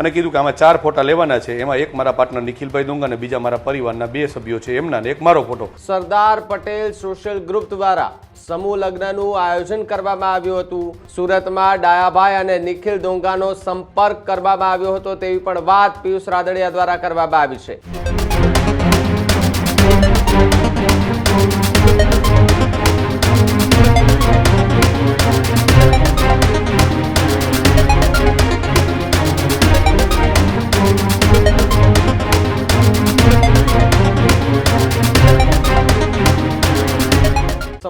અને કીધું કે આમાં ચાર ફોટા લેવાના છે. એમાં એક મારા પાર્ટનર નિખિલભાઈ દુંગા અને બીજા મારા પરિવારના બે સભ્યો છે. એમના એક મારો photo. Sardar Patel social group દ્વારા સમૂહ લગ્નનું આયોજન કરવામાં આવ્યું હતું. સુરતમાં ડાયાભાઈ અને નિખિલ દોંગાનો સંપર્ક કરવામાં આવ્યો હતો. તેવી પણ વાત પિયુષ રાદડિયા દ્વારા કરવામાં આવી છે.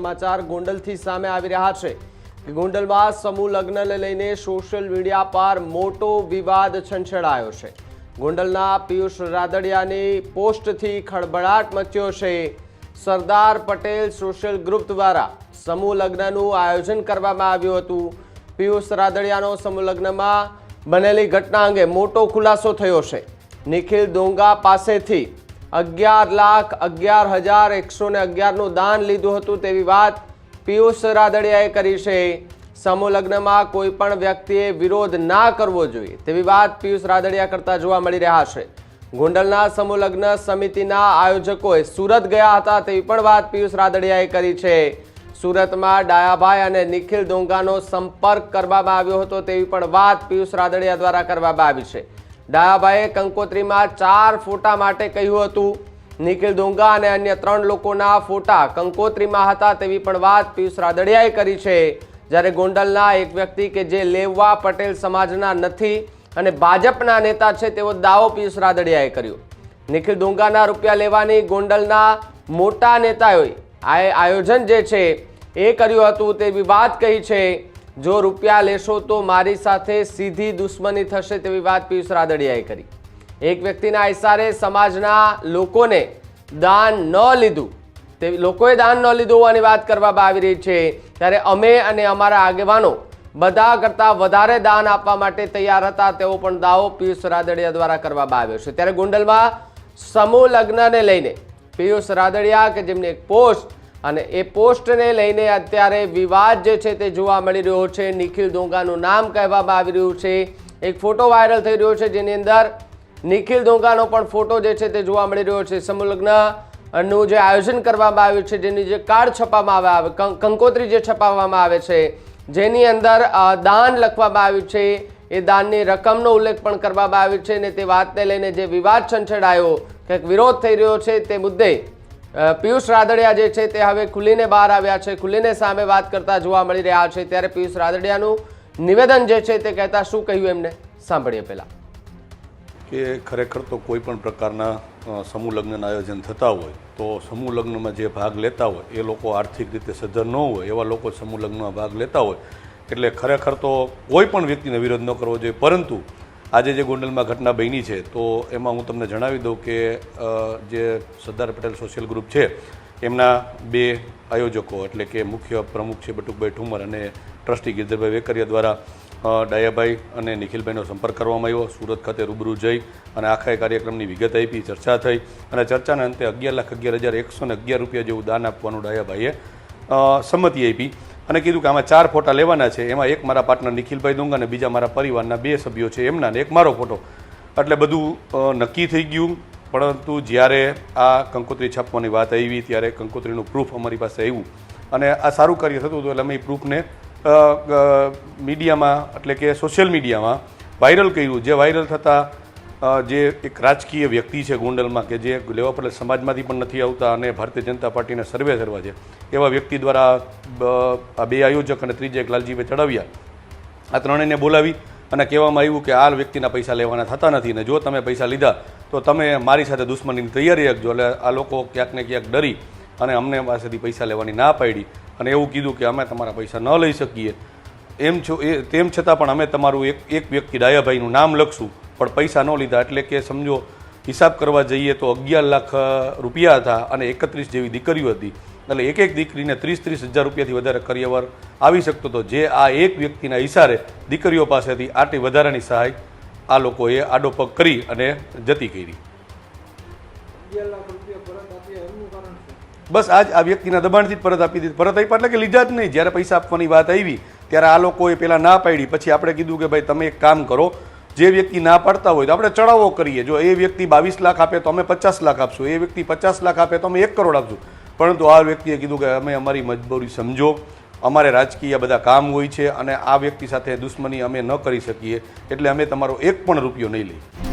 સમાચાર ગોંડલથી સામે આવી રહ્યા છે. ગોંડલમાં સમૂહ લગ્નને લઈને સોશિયલ મીડિયા પર મોટો વિવાદ છંછેડાયો છે. ગોંડલના પિયુષ રાદડિયાની પોસ્ટથી ખળભળાટ મચ્યો છે. સરદાર પટેલ સોશિયલ ગ્રુપ દ્વારા સમૂહ લગ્નનું આયોજન કરવામાં આવ્યું હતું. પિયુષ રાદડિયાનો સમૂહ લગ્નમાં બનેલી ઘટના અંગે મોટો ખુલાસો થયો છે. નિખિલ દોંગા પાસેથી અગિયાર લાખ અગિયાર હજાર એકસો ને અગિયારનું દાન લીધું હતું તેવી વાત પિયુષ રાદડિયાએ કરી છે. સમૂહ લગ્નમાં કોઈ પણ વ્યક્તિએ વિરોધ ના કરવો જોઈએ તેવી વાત પિયુષ રાદડિયા કરતા જોવા મળી રહ્યા છે. ગોંડલના સમૂહ સમિતિના આયોજકોએ સુરત ગયા હતા તેવી પણ વાત પિયુષ રાદડિયાએ કરી છે. સુરતમાં ડાયાભાઈ અને નિખિલ દોંગાનો સંપર્ક કરવામાં આવ્યો હતો તેવી પણ વાત પિયુષ રાદડિયા દ્વારા કરવામાં આવી છે. ડાયાભાઈએ કંકોત્રીમાં ચાર ફોટા માટે કહ્યું હતું. નિખિલ દોંગા અને અન્ય ત્રણ લોકોના ફોટા કંકોત્રીમાં હતા તેવી પણ વાત પિયુષ રાદડિયાએ કરી છે. જ્યારે ગોંડલના એક વ્યક્તિ કે જે લેવા પટેલ સમાજના નથી અને ભાજપના નેતા છે તેવો દાવો પિયુષ રાદડિયાએ કર્યો. નિખિલ દોંગાના રૂપિયા લેવાની ગોંડલના મોટા નેતાઓએ આ આયોજન જે છે એ કર્યું હતું તેવી વાત કહી છે. જો રૂપિયા લેશો તો મારી સાથે સીધી દુશ્મની થશે તેવી વાત પિયુષ રાદડિયાએ કરી. એક વ્યક્તિના ઇશારે સમાજના લોકોને દાન ન લીધું, તે લોકોએ દાન ન લીધું હોવાની વાત કરવામાં આવી રહી છે. ત્યારે અમે અને અમારા આગેવાનો બધા કરતાં વધારે દાન આપવા માટે તૈયાર હતા તેવો પણ દાવો પિયુષ રાદડિયા દ્વારા કરવામાં આવ્યો છે. ત્યારે ગોંડલમાં સમૂહ લગ્નને લઈને પિયુષ રાદડિયા, કે જેમની એક પોસ્ટ અને એ પોસ્ટને લઈને અત્યારે વિવાદ જે છે તે જોવા મળી રહ્યો છે. નિખિલ દોંગાનું નામ કહેવામાં આવી રહ્યું છે. એક ફોટો વાયરલ થઈ રહ્યો છે જેની અંદર નિખિલ દોંગાનો પણ ફોટો જે છે તે જોવા મળી રહ્યો છે. સમૂહલગ્નનું જે આયોજન કરવામાં આવ્યું છે, જેની જે કાર્ડ છપાવવામાં આવે કંકોત્રી જે છપાવવામાં આવે છે, જેની અંદર દાન લખવામાં આવ્યું છે. એ દાનની રકમનો ઉલ્લેખ પણ કરવામાં આવ્યો છે અને તે વાતને લઈને જે વિવાદ છંછેડાયો, કંઈક વિરોધ થઈ રહ્યો છે તે મુદ્દે પિયુષ રાદડિયા જે છે તે હવે ખુલીને બહાર આવ્યા છે. ખુલીને સામે વાત કરતા જોવા મળી રહ્યા છે. ત્યારે પિયુષ રાદડિયાનું નિવેદન જે છે તે કહેતા શું કહ્યું એમને? સાંભળીએ પહેલા. કે ખરેખર તો કોઈ પણ પ્રકારના સમૂહ લગ્નના આયોજન થતા હોય, તો સમૂહ લગ્નમાં જે ભાગ લેતા હોય, એ લોકો આર્થિક રીતે સદ્ધર ન હોય, એવા લોકો સમૂહ લગ્નમાં ભાગ લેતા હોય. એટલે ખરેખર તો કોઈ પણ વ્યક્તિને વિરોધ ન કરવો જોઈએ. પરંતુ આજે જે ગોંડલમાં ઘટના બની છે, તો એમાં હું તમને જણાવી દઉં કે જે સરદાર પટેલ સોશિયલ ગ્રુપ છે, એમના બે આયોજકો એટલે કે મુખ્ય પ્રમુખ છે બટુકભાઈ ઠુમર અને ટ્રસ્ટી ગિરધરભાઈ વેકરિયા દ્વારા ડાયાભાઈ અને નિખિલભાઈનો સંપર્ક કરવામાં આવ્યો. સુરત ખાતે રૂબરૂ જઈ અને આખા કાર્યક્રમની વિગત આપી, ચર્ચા થઈ અને ચર્ચાના અંતે અગિયાર લાખ અગિયાર હજાર એકસો ને અગિયાર રૂપિયા જેવું દાન આપવાનું ડાયાભાઈએ સંમતિ આપી. અને કીધું કે આમાં ચાર ફોટા લેવાના છે. એમાં એક મારા પાર્ટનર નિખિલભાઈ દુંગા અને બીજા મારા પરિવારના બે સભ્યો છે. એમના ને એક મારો ફોટો. એટલે બધું નક્કી થઈ ગયું. પરંતુ જ્યારે આ કંકોત્રી છાપવાની વાત આવી, ત્યારે કંકોત્રીનું પ્રૂફ અમારી પાસે આવ્યું. અને આ સારું કાર્ય થતું હતું એટલે અમે એ પ્રૂફને મીડિયામાં એટલે કે સોશિયલ મીડિયામાં વાયરલ કર્યું. જે વાયરલ થતાં જે એક રાજકીય વ્યક્તિ છે ગોંડલમાં કે જે લેવા પડે સમાજમાંથી પણ નથી આવતા અને ભારતીય જનતા પાર્ટીને સર્વે કરવા છે, એવા વ્યક્તિ દ્વારા આ બે આયોજક અને ત્રીજા એક લાલજીભાઈ ચડાવ્યા, આ ત્રણેયને બોલાવી અને કહેવામાં આવ્યું કે આ વ્યક્તિના પૈસા લેવાના થતા નથી ને જો તમે પૈસા લીધા, તો તમે મારી સાથે દુશ્મનીની તૈયારી રાખજો. એટલે આ લોકો ક્યાંક ને ક્યાંક ડરી અને અમને પાસેથી પૈસા લેવાની ના પાડી અને એવું કીધું કે અમે તમારા પૈસા ન લઈ શકીએ. એમ છો, એ તેમ છતાં પણ અમે તમારું એક એક વ્યક્તિ ડાયાભાઈનું નામ લખશું. પણ પૈસા ન લીધા એટલે કે સમજો હિસાબ કરવા જઈએ તો અગિયાર લાખ રૂપિયા હતા અને એકત્રીસ જેવી દીકરીઓ હતી. એટલે એક એક દીકરીને ત્રીસ ત્રીસ હજાર રૂપિયાથી વધારે કરિયર આવી શકતો હતો. જે આ એક વ્યક્તિના ઇશારે દીકરીઓ પાસેથી આટલી વધારાની સહાય આ લોકોએ આડો પગ કરી અને જતી કરી. બસ આજ આ વ્યક્તિના દબાણથી જ પરત આપી દીધી. પરત આપ્યા એટલે કે લીધા જ નહીં. જ્યારે પૈસા આપવાની વાત આવી ત્યારે આ લોકોએ પહેલાં ના પાડી. પછી આપણે કીધું કે ભાઈ તમે એક કામ કરો જે વ્યક્તિ ના પાડતા હોય તો આપણે ચડાવો કરીએ. જો એ વ્યક્તિ બાવીસ લાખ આપે તો અમે પચાસ લાખ આપશું. એ વ્યક્તિ પચાસ લાખ આપે તો અમે એક કરોડ આપશું. પરંતુ આ વ્યક્તિએ કીધું કે અમે અમારી મજબૂરી સમજો. અમારે રાજકીય બધા કામ હોય છે અને આ વ્યક્તિ સાથે દુશ્મની અમે ન કરી શકીએ. એટલે અમે તમારો એક પણ રૂપિયો નહીં લઈએ.